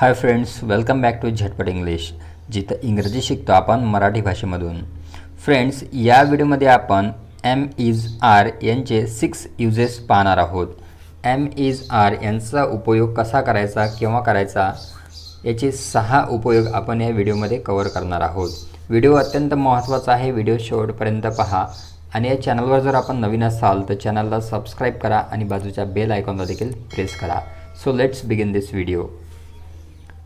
Hi friends welcome back to Jhatpat English जिथं इंग्रजी शिकतो आपण मराठी भाषेमधून. फ्रेंड्स या व्हिडिओमध्ये आपण एम इज आर यांचे सिक्स युजेस पाहणार आहोत. एम इज आर यांचा उपयोग कसा करायचा केव्हा करायचा याचे सहा उपयोग आपण या व्हिडिओमध्ये कवर करणार आहोत. व्हिडिओ अत्यंत महत्त्वाचा आहे व्हिडिओ शेवटपर्यंत पहा. आणि या चॅनलवर जर आपण नवीन असाल तर चॅनलला सबस्क्राईब करा आणि बाजूच्या बेल आयकॉनला देखील प्रेस करा. So let's begin this video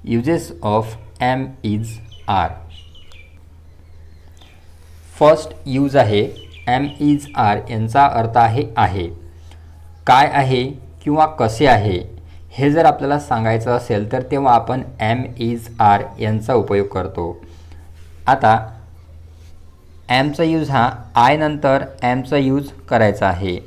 uses of am is are first use आहे एम इज आर यांचा अर्थ आहे आहे. काय आहे किंवा कसे आहे हे जर आपल्याला सांगायचं असेल तर तेव्हा आपण एम इज आर यांचा उपयोग करतो. आता ॲमचा यूज हा आय नंतर ॲमचा यूज करायचा आहे.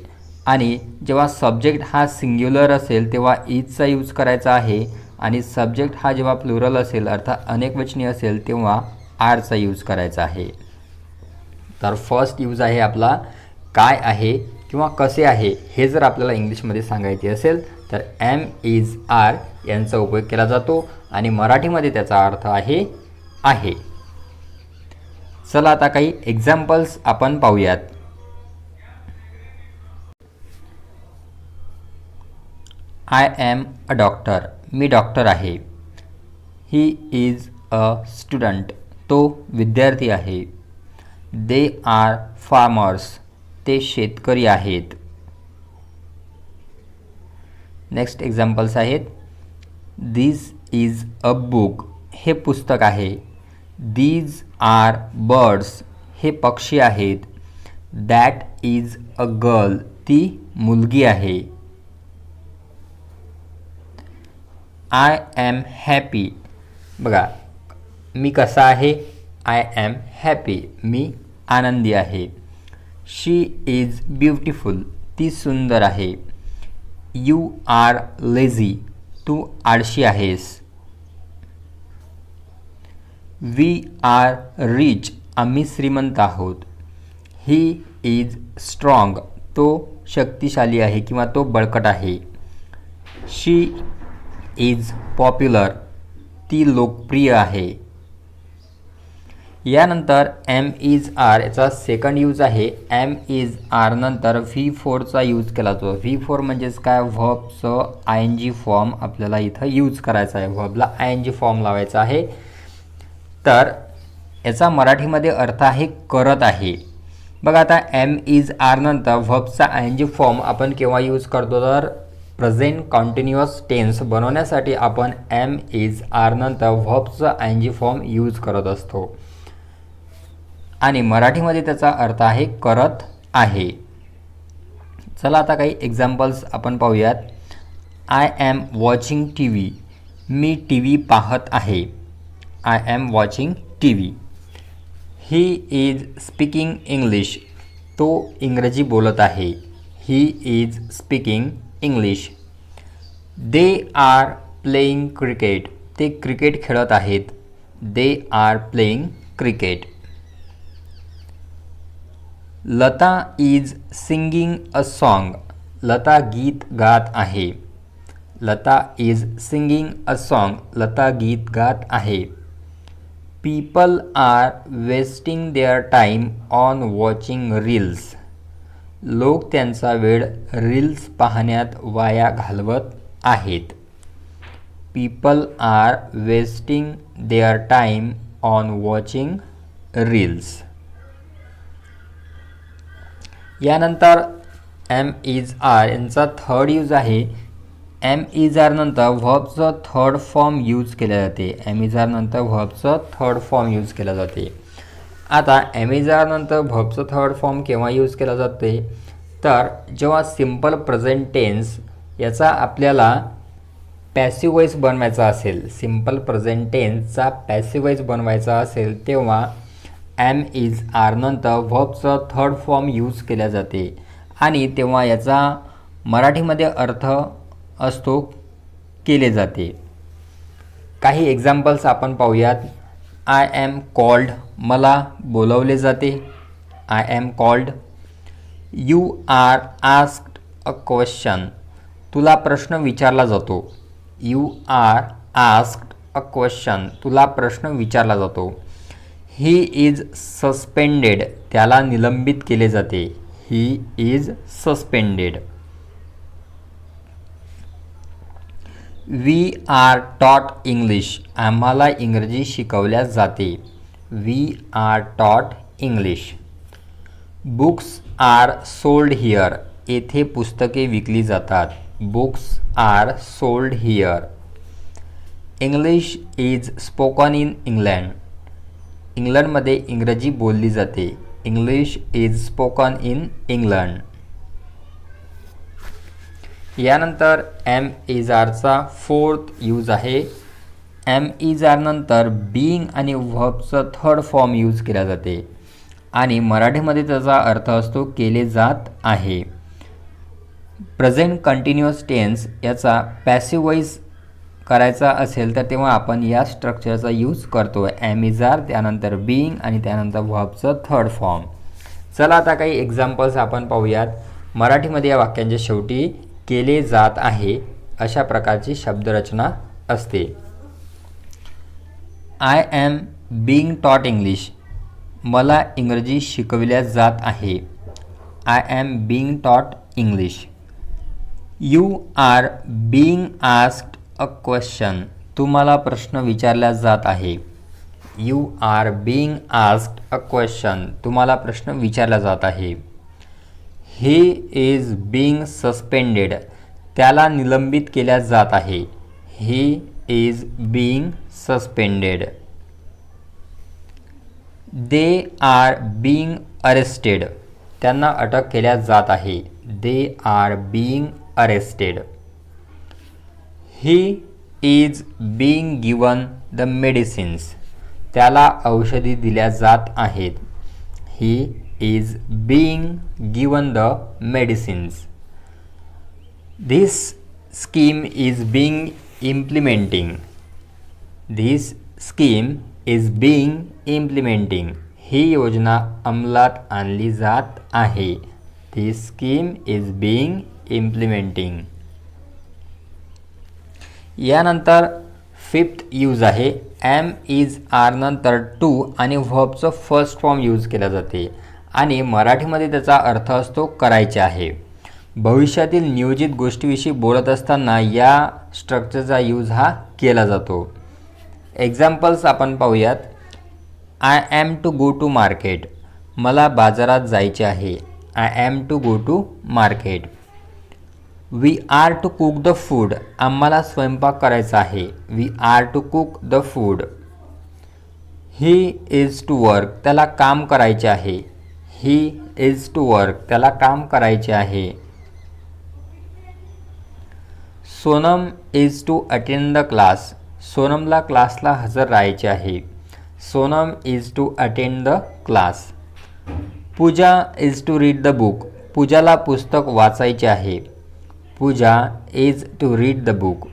आणि जेव्हा सब्जेक्ट हा सिंग्युलर असेल तेव्हा इजचा यूज करायचा आहे. आणि सब्जेक्ट हा जेव्हा प्लुरल असेल अर्थात अनेकवचनी असेल तेव्हा आरचा यूज करायचा आहे. तर फर्स्ट यूज आहे आपला काय आहे किंवा कसे आहे हे जर आपल्याला इंग्लिशमध्ये सांगायचे असेल तर एम इज आर यांचा उपयोग केला जातो आणि मराठीमध्ये त्याचा अर्थ आहे आहे. चला आता काही एक्झाम्पल्स आपण पाहूयात. आय एम अ डॉक्टर मी डॉक्टर आहे. ही इज अ स्टुडंट तो विद्यार्थी आहे. दे आर फार्मर्स ते शेतकरी आहेत. नेक्स्ट एक्झाम्पल्स आहेत. दिस इज अ बुक हे पुस्तक आहे. दीज आर बर्ड्स हे पक्षी आहेत. दॅट इज अ गर्ल ती मुलगी आहे. आय ॲम हॅपी बघा मी कसा आहे? आय ॲम हॅपी मी आनंदी आहे. शी इज ब्युटिफुल ती सुंदर आहे. यू आर लेझी तू आळशी आहेस. वी आर रिच आम्ही श्रीमंत आहोत. ही इज स्ट्रॉंग तो शक्तिशाली आहे किंवा तो बळकट आहे. शी इज पॉप्युलर ती लोकप्रिय आहे. यानंतर एम इज आर याचा सेकंड यूज आहे. एम इज आर नंतर व्ही फोरचा यूज केला जातो. व्ही फोर म्हणजेच काय? व्हबचं आय एन जी फॉर्म आपल्याला इथं यूज करायचा आहे. व्हबला आय एन जी फॉर्म लावायचा आहे. तर याचा मराठीमध्ये अर्थ आहे करत आहे. बघा आता एम इज आर नंतर व्हबचा आय एन जी फॉर्म आपण केव्हा यूज करतो? तर प्रेझेंट कॉन्टिन्युअस टेन्स बनवण्यासाठी आपण एम इज आर नंतर व्हबचा आय जी फॉर्म यूज करत असतो. आणि मराठीमध्ये त्याचा अर्थ आहे करत आहे. चला आता काही एक्झाम्पल्स आपण पाहूयात. I am watching T V me T V पाहत आहे. I am watching T V he is speaking English तो इंग्रजी बोलत आहे. He is speaking English they are playing cricket ते क्रिकेट खेळत आहेत. They are playing cricket Lata is singing a song Lata गीत गात आहे. Lata is singing a song Lata गीत गात आहे. People are wasting their time on watching reels लोक त्यांचा वेळ रील्स पाहण्यात वाया घालवत आहेत. People are wasting their time on watching reels यानंतर एम इज आर यांचा थर्ड यूज आहे. एम इज आर नंतर व्हर्बचं थर्ड फॉर्म यूज केल्या जाते. एम इज आर नंतर व्हर्बचं थर्ड फॉर्म यूज केला जाते. आता ॲमेझॉननंतर इज व्हबचं थर्ड फॉर्म केव्हा यूज केला जाते तर जेव्हा सिंपल प्रेझेंट टेन्स याचा आपल्याला पॅसिवाईज बनवायचा असेल सिंपल प्रेझेंट टेन्सचा पॅसिवाईज बनवायचा असेल तेव्हा एम इज आर नंतर थर्ड फॉर्म यूज केल्या जाते. आणि तेव्हा याचा मराठीमध्ये अर्थ असतो केले जाते. काही एक्झाम्पल्स आपण पाहूयात. आय ॲम कॉल्ड मला बोलवले जाते. I am called you are asked a question तुला प्रश्न विचारला जातो. You are asked a question तुला प्रश्न विचारला जातो. ही इज सस्पेंडेड त्याला निलंबित केले जाते. He is suspended we are taught English आम्हाला इंग्रजी शिकवल्या जाते. We are taught English. Books are sold here. येथे पुस्तके विकली जातात. Books are sold here. English is spoken in England. इंग्लंडमध्ये इंग्रजी बोलली जाते. English is spoken in England. यानंतर एम इज आरचा फोर्थ यूज आहे. एम इज आरनंतर बीइंग आणि व्हबचं थर्ड फॉर्म यूज केला जाते. आणि मराठीमध्ये त्याचा अर्थ असतो केले जात आहे. प्रेझेंट कंटिन्युअस टेन्स याचा पॅसिवाईज करायचा असेल तर तेव्हा आपण या स्ट्रक्चरचा यूज करतो. एम इज आर त्यानंतर बीइंग आणि त्यानंतर व्हबचं थर्ड फॉर्म चला आता काही एक्झाम्पल्स आपण पाहूयात. मराठीमध्ये या वाक्यांच्या शेवटी केले जात आहे अशा प्रकारची शब्दरचना असते. I am being taught English मला इंग्रजी शिकविल्या जात आहे. I am being taught English. You are being asked a question. तुम्हाला प्रश्न विचारला जात आहे. You are being asked a question. तुम्हाला प्रश्न विचारला जात आहे. He is being suspended. त्याला निलंबित केल्या जात आहे. He is being suspended they are being arrested त्यांना अटक केल्या जात आहे. They are being arrested he is being given the medicines त्याला औषधी दिल्या जात आहेत. He is being given the medicines this scheme is being implementing this scheme is being implementing ही योजना अंमलात आणली जात आहे. The scheme is being implementing यानंतर फिफ्थ यूज आहे. एम इज आर नंतर टू आणि व्हॉबचं फर्स्ट फॉर्म यूज केला जाते. आणि मराठीमध्ये त्याचा अर्थ असतो करायचे आहे. भविष्यातील नियोजित गोष्टीविषयी बोलत असताना या स्ट्रक्चरचा यूज हा केला जातो. एक्झाम्पल्स आपण पाहूयात. I am to go to market मला बाजारात जायचे आहे. I am to go to market we are to cook the food आम्हाला स्वयंपाक करायचा आहे. We are to cook the food he is to work त्याला काम करायचे आहे. ही इज टू वर्क त्याला काम करायचे आहे. Sonam is to attend the class सोनमला क्लासला हजर राहायचे आहे. Sonam is to attend the class Pooja is to read the book पूजाला पुस्तक वाचायचे आहे. Pooja is to read the book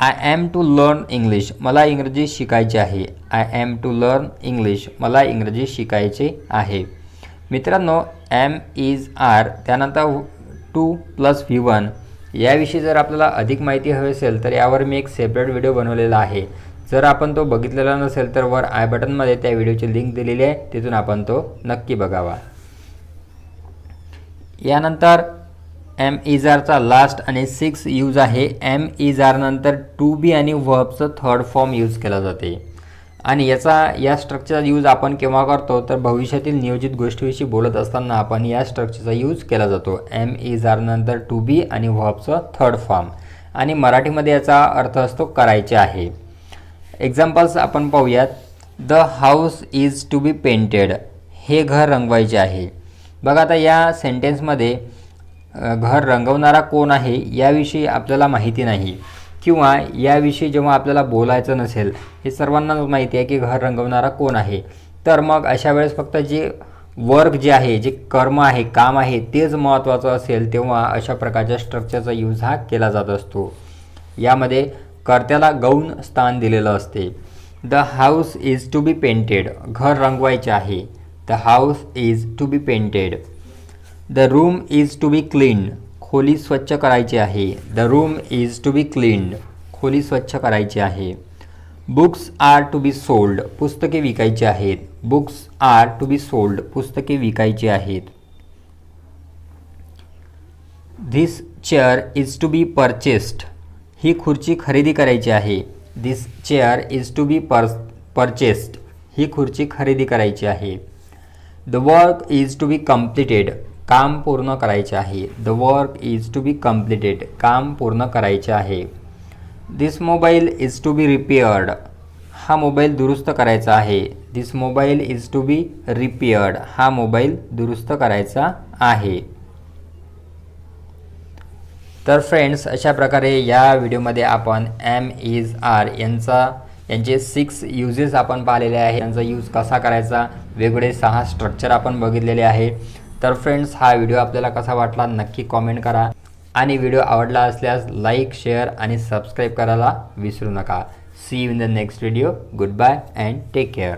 I am to learn English मला इंग्रजी शिकायचे आहे. I am to learn English मला इंग्रजी शिकायचे आहे. मित्रांनो एम इज आर त्यानंतर टू प्लस व्ही वन याविषयी जर आपल्याला अधिक माहिती हवी असेल तर यावर मी एक सेपरेट व्हिडिओ बनवलेला आहे. जर आपण तो बघितलेला नसेल तर वर आय बटनमध्ये त्या व्हिडिओची लिंक दिलेली आहे. तिथून आपण तो नक्की बघावा. यानंतर एम इजारचा लास्ट आणि सिक्स यूज आहे. एम इजारनंतर टू बी आणि व्हबचं थर्ड फॉर्म यूज केला जाते. आणि याचा या स्ट्रक्चरचा यूज आपण केव्हा करतो तर भविष्यातील नियोजित गोष्टीविषयी बोलत असताना आपण या स्ट्रक्चरचा यूज केला जातो. एम इज आर नंतर टू बी आणि व्हॉपचं थर्ड फॉर्म आणि मराठीमध्ये याचा अर्थ असतो करायचे आहे. एक्झाम्पल्स आपण पाहूयात. The house is to be painted हे घर रंगवायचे आहे. बघा आता या सेंटेन्समध्ये घर रंगवणारा कोण आहे याविषयी आपल्याला माहिती नाही. किंवा याविषयी जेव्हा आपल्याला बोलायचं नसेल हे सर्वांना माहिती आहे की घर रंगवणारा कोण आहे. तर मग अशा वेळेस फक्त जे वर्क जे आहे जे कर्म आहे काम आहे तेच महत्त्वाचं असेल तेव्हा अशा प्रकारच्या स्ट्रक्चरचा यूज हा केला जात असतो. यामध्ये कर्त्याला गौण स्थान दिलेलं असते. The house is to be painted घर रंगवायचे आहे. The house is to be painted the room is to be clean खोली स्वच्छ करायची आहे. The room is to be cleaned खोली स्वच्छ करायची आहे. Books are to be sold पुस्तके विकायची आहेत. Books are to be sold पुस्तके विकायची आहेत. This chair is to be purchased ही खुर्ची खरेदी करायची आहे. This chair is to be per purchased ही खुर्ची खरेदी करायची आहे. The work is to be completed काम पूर्ण करायचे आहे. The work is to be completed काम पूर्ण करायचे आहे. This mobile is to be repaired हा मोबाईल दुरुस्त करायचा आहे. This mobile is to be repaired हा मोबाईल दुरुस्त करायचा आहे. तर फ्रेंड्स अशा प्रकारे या व्हिडिओमध्ये आपण एम इज आर यांचा यांचे सिक्स युजेस आपण पाहिलेले आहे. यांचा यूज कसा करायचा? वेगवेगळे सहा स्ट्रक्चर आपण बघितलेले आहे. तर फ्रेंड्स हा व्हिडिओ आपल्याला कसा वाटला नक्की कॉमेंट करा. आणि व्हिडिओ आवडला असल्यास लाईक शेअर आणि सबस्क्राईब करायला विसरू नका. See you in the next video goodbye and take care